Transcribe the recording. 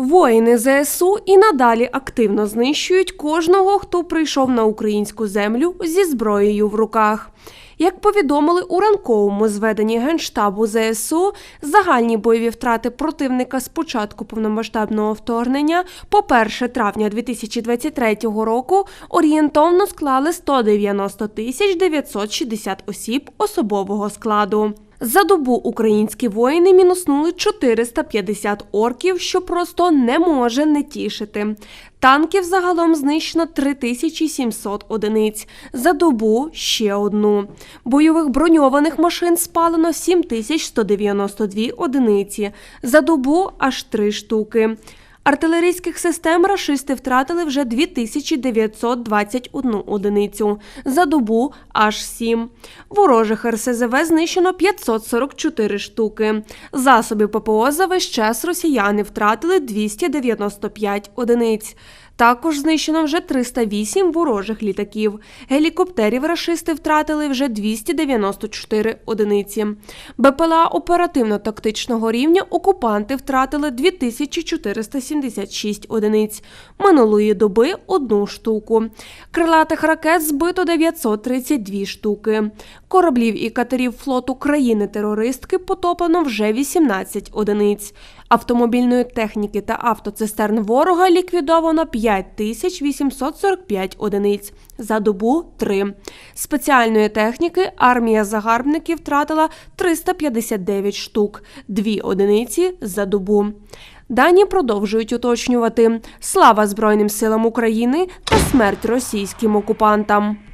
Воїни ЗСУ і надалі активно знищують кожного, хто прийшов на українську землю зі зброєю в руках. Як повідомили у ранковому зведенні Генштабу ЗСУ, загальні бойові втрати противника з початку повномасштабного вторгнення по 1 травня 2023 року орієнтовно склали 190 тисяч 960 осіб особового складу. За добу українські воїни мінуснули 450 орків, що просто не може не тішити. Танків загалом знищено 3700 одиниць. За добу ще одну. Бойових броньованих машин спалено 7192 одиниці. За добу аж три штуки. Артилерійських систем рашисти втратили вже 2921 одиницю. За добу аж 7. Ворожих РСЗВ знищено 544 штуки. Засобів ППО за весь час росіяни втратили 295 одиниць. Також знищено вже 308 ворожих літаків. Гелікоптерів рашисти втратили вже 294 одиниці. БПЛА оперативно-тактичного рівня окупанти втратили 2476 одиниць. Минулої доби одну штуку. Крилатих ракет збито 932 штуки. Кораблів і катерів флоту країни-терористки потоплено вже 18 одиниць. Автомобільної техніки та автоцистерн ворога ліквідовано 5845 одиниць. За добу 3. Спеціальної техніки армія загарбників втратила 359 штук, 2 одиниці за добу. Дані продовжують уточнювати слава Збройним силам України та смерть російським окупантам.